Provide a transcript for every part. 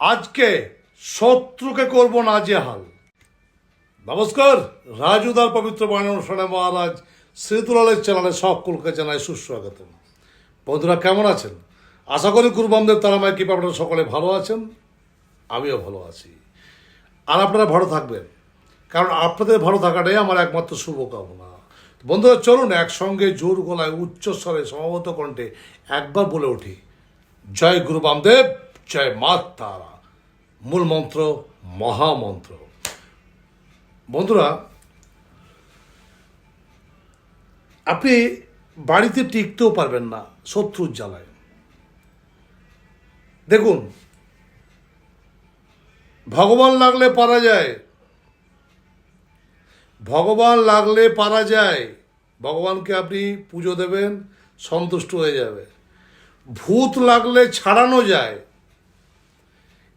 আজকে শত্রুকে করব না যে হাল নমস্কার রাজুদার পবিত্র বাণী অনুষ্ঠানে মহারাজ শ্রীতুলালের চ্যানেলে সকলকে জানাই সুস্বাগত বন্ধুরা, কেমন আছেন? আশা করি কুরবামদের তারামায় কি আপনারা সকলে ভালো আছেন, আমিও ভালো আছি। আর আপনারা ভালো থাকবেন, কারণ আপনাদের ভালো থাকাটাই আমার একমাত্র শুভকামনা। বন্ধুরা, চলুন একসঙ্গে জোর গলায় উচ্চস্বরে সমাবত কণ্ঠে একবার বলে উঠি। জয় গুরু বামদেব জয় মা তারা। মূল মন্ত্র মহামন্ত্র বন্ধুরা, আপনি বাড়িতে টিকতেও পারবেন না শত্রুর জ্বালায়। দেখুন, ভগবান লাগলে পারা যায়। ভগবান লাগলে পারা যায়। ভগবানকে আপনি পুজো দেবেন, সন্তুষ্ট হয়ে যাবে ভূত লাগলে ছাড়ানো যায়।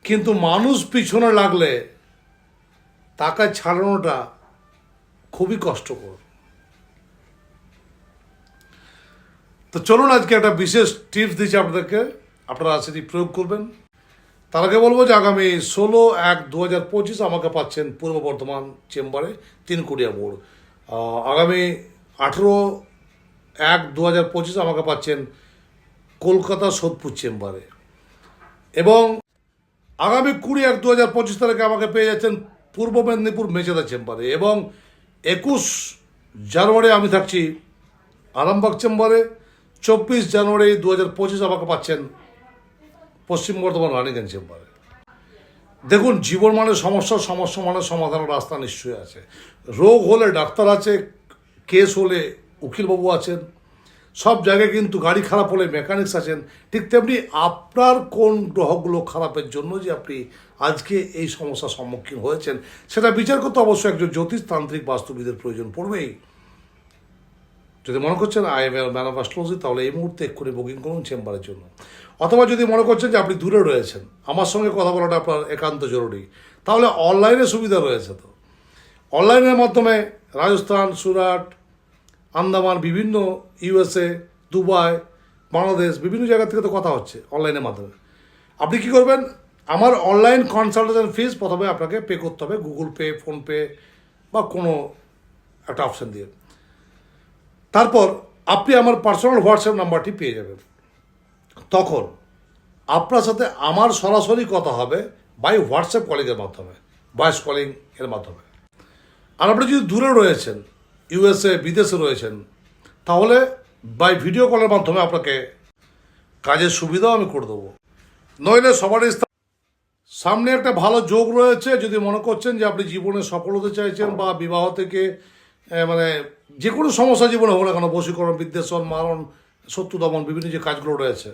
কিন্তু মানুষ পিছনে লাগলে তাকে ছাড়ানোটা খুবই কষ্টকর। তো চলুন আজকে একটা বিশেষ টিপস দিচ্ছি আপনাদেরকে। আপনারা সেটি প্রয়োগ করবেন। তার আগে বলব যে আগামী ষোলো এক দু হাজার পঁচিশ আমাকে পাচ্ছেন পূর্ব বর্ধমান চেম্বারে তিন কুড়িয়া মোড়। আগামী আঠেরো এক দু হাজার পঁচিশ আমাকে পাচ্ছেন কলকাতা সোদপুর চেম্বারে। এবং আগামী কুড়ি এক দু হাজার পঁচিশ তারিখে আমাকে পেয়ে যাচ্ছেন পূর্ব মেদিনীপুর মেচেদা চেম্বারে এবং একুশ জানুয়ারি আমি থাকছি আরামবাগ চেম্বারে, চব্বিশ জানুয়ারি দু হাজার পঁচিশ আমাকে পাচ্ছেন পশ্চিম বর্ধমান রানীগঞ্জ চেম্বারে। দেখুন, জীবন মানে সমস্যা সমস্যা মানে সমাধানের রাস্তা নিশ্চয়ই আছে। রোগ হলে ডাক্তার আছে, কেস হলে উকিলবাবু আছেন সব জায়গায় কিন্তু গাড়ি খারাপ হলে মেকানিক্স আছেন। ঠিক তেমনি আপনার কোন গ্রহগুলো খারাপের জন্য যে আপনি আজকে এই সমস্যার সম্মুখীন হয়েছেন, সেটা বিচার করতে অবশ্যই একজন জ্যোতিষতান্ত্রিক বাস্তুবিদের প্রয়োজন পড়বেই। যদি মনে করছেন I am L man of astrology তাহলে এই মুহূর্তে এক্ষুনি বুকিং করুন চেম্বারের জন্য। অথবা যদি মনে করছেন যে আপনি দূরে রয়েছেন, আমার সঙ্গে কথা বলাটা আপনার একান্ত জরুরি, তাহলে অনলাইনে সুবিধা রয়েছে তো। অনলাইনের মাধ্যমে রাজস্থান, সুরাট আন্দামান, বিভিন্ন ইউএসএ দুবাই, বাংলাদেশ, বিভিন্ন জায়গা থেকে তো কথা হচ্ছে অনলাইনের মাধ্যমে। আপনি কি করবেন? আমার অনলাইন কনসালটেশন ফিস প্রথমে আপনাকে পে করতে হবে গুগল পে ফোনপে বা কোনো একটা অপশান দিয়ে। তারপর আপনি আমার পার্সোনাল হোয়াটসঅ্যাপ নাম্বারটি পেয়ে যাবেন। তখন আপনার সাথে আমার সরাসরি কথা হবে বাই হোয়াটসঅ্যাপ কলিংয়ের মাধ্যমে ভয়েস কলিং এর মাধ্যমে। আর আপনি যদি দূরে রয়েছেন ইউএসএ, বিদেশে রয়েছেন। তাহলে বাই ভিডিও কলের মাধ্যমে আপনাকে কাজের সুবিধাও আমি করে দেবো। নইলে সবারই সামনে একটা ভালো যোগ রয়েছে, যদি মনে করছেন যে আপনি জীবনে সফল হতে চাইছেন বা বিবাহ থেকে মানে যে কোনো সমস্যা জীবনে হোক না কেন, বশীকরণ বিদ্বেষণ মারণ শত্রু দমন, বিভিন্ন যে কাজগুলো রয়েছে,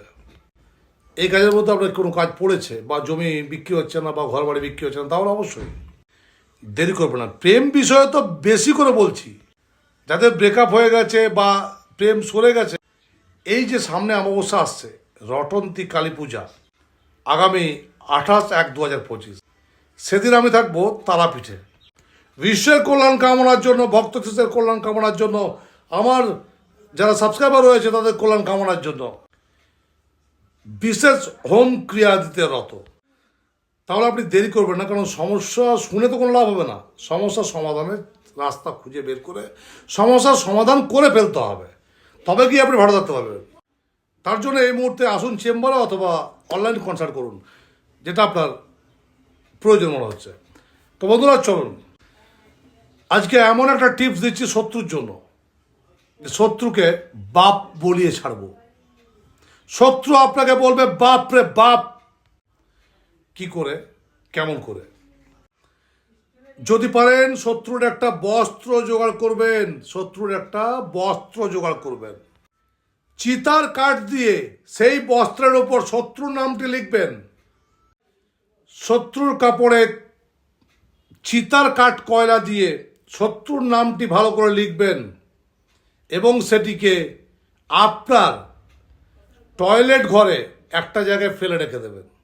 এই কাজের মধ্যে আপনার কোনো কাজ পড়েছে বা জমি বিক্রি হচ্ছে না বা ঘর বাড়ি বিক্রি হচ্ছে না, তাহলে অবশ্যই দেরি করবে না। প্রেম বিষয়ে তো বেশি করে বলছি। যাদের ব্রেকআপ হয়ে গেছে বা প্রেম সরে গেছে, এই যে সামনে অমাবস্যা আসছে, রটন্তী কালী পূজা, আগামী আঠাশ এক দু হাজার পঁচিশ, সেদিন আমি থাকব তারাপীঠে। বিশ্বের কল্যাণ কামনার জন্য, ভক্ত শিষ্যের কল্যাণ কামনার জন্য, আমার যারা সাবস্ক্রাইবার রয়েছে তাদের কল্যাণ কামনার জন্য, বিশেষ হোম ক্রিয়া দিতে রত। তাহলে আপনি দেরি করবেন না, কারণ সমস্যা শুনে তো কোনো লাভ হবে না। সমস্যার সমাধানের রাস্তা খুঁজে বের করে সমস্যার সমাধান করে ফেলতে হবে। তবে কি আপনি ভালো থাকতে পারবেন। তার জন্য এই মুহূর্তে আসুন চেম্বারে অথবা অনলাইন কনসাল্ট করুন, যেটা আপনার প্রয়োজন মনে হচ্ছে। তো বন্ধুরা, চলুন। আজকে এমন একটা টিপস দিচ্ছি শত্রুর জন্য শত্রুকে বাপ বলিয়ে ছাড়বো। শত্রু আপনাকে বলবে বাপ রে বাপ! কি করে? কেমন করে? যদি পারেন শত্রুর একটা বস্ত্র জোগাড় করবেন, শত্রুর একটা বস্ত্র জোগাড় করবেন। চিতার কাঠ দিয়ে সেই বস্ত্রের ওপর শত্রুর নামটি লিখবেন। শত্রুর কাপড়ে চিতার কাঠ কয়লা দিয়ে শত্রুর নামটি ভালো করে লিখবেন এবং সেটিকে আপনার টয়লেট ঘরে একটা জায়গায় ফেলে রেখে দেবেন।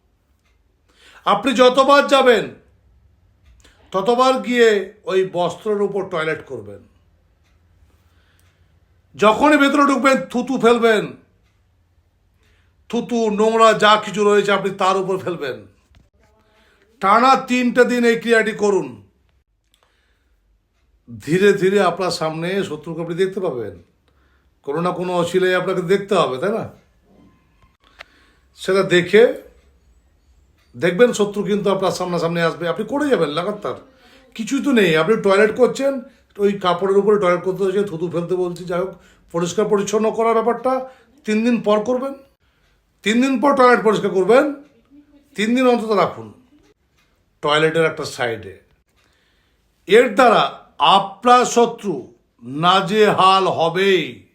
আপনি যতবার যাবেন, ততবার গিয়ে ওই বস্ত্রের উপর টয়লেট করবেন। যখনই ভেতরে ঢুকবেন, থুতু ফেলবেন। থুতু, নোংরা যা কিছু রয়েছে আপনি তার উপর ফেলবেন। টানা তিনটা দিন এই ক্রিয়াটি করুন। ধীরে ধীরে আপনার সামনে শত্রুকে আপনি দেখতে পাবেন। কোনো না কোনো অশিলায় আপনাকে দেখতে হবে, তাই না? সেটা দেখে দেখবেন শত্রু কিন্তু আপনার সামনাসামনি আসবে। আপনি করে যাবেন, লাগাতার। কিছুই তো নেই। আপনি টয়লেট করছেন, ওই কাপড়ের উপরে টয়লেট করতে হচ্ছে, থুতু ফেলতে বলছি, যাই হোক, পরিষ্কার পরিচ্ছন্ন করার ব্যাপারটা তিন দিন পর করবেন। তিন দিন পর টয়লেট পরিষ্কার করবেন, তিন দিন অন্তত রাখুন। টয়লেটের একটা সাইডে এর দ্বারা আপনার শত্রু নাজেহাল হবেই।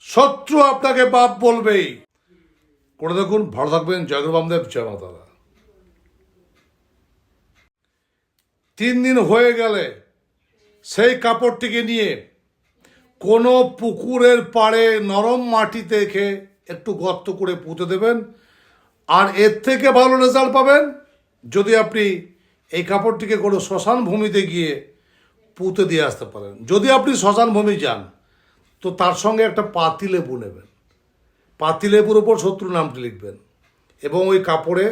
শত্রু আপনাকে বাপ বলবেই। করে দেখুন, ভালো থাকবেন জয়গুরু বামদেব, জয় মাতারা তিন দিন হয়ে গেলে সেই কাপড়টিকে নিয়ে কোনো পুকুরের পাড়ে নরম মাটিতে রেখে একটু গর্ত করে পুঁতে দেবেন, আর এর থেকে ভালো রেজাল্ট পাবেন যদি আপনি এই কাপড়টিকে কোনো শ্মশান ভূমিতে গিয়ে পুঁতে দিয়ে আসতে পারেন। যদি আপনি শ্মশান ভূমি যান, তো তার সঙ্গে একটা পাতিলেবু নেবেন। পাতিলেবুর ওপর শত্রু নামটি লিখবেন এবং ওই কাপড়ে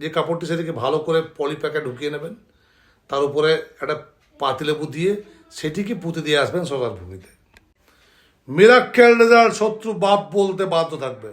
যে কাপড়টি সেটিকে ভালো করে পলি প্যাকে ঢুকিয়ে নেবেন, তার উপরে একটা পাতিলেবু দিয়ে সেটিকে পুঁতে দিয়ে আসবেন শ্মশান ভূমিতে। মিরাক্কেল রেজাল্ট শত্রু বাপ বলতে বাধ্য থাকবে।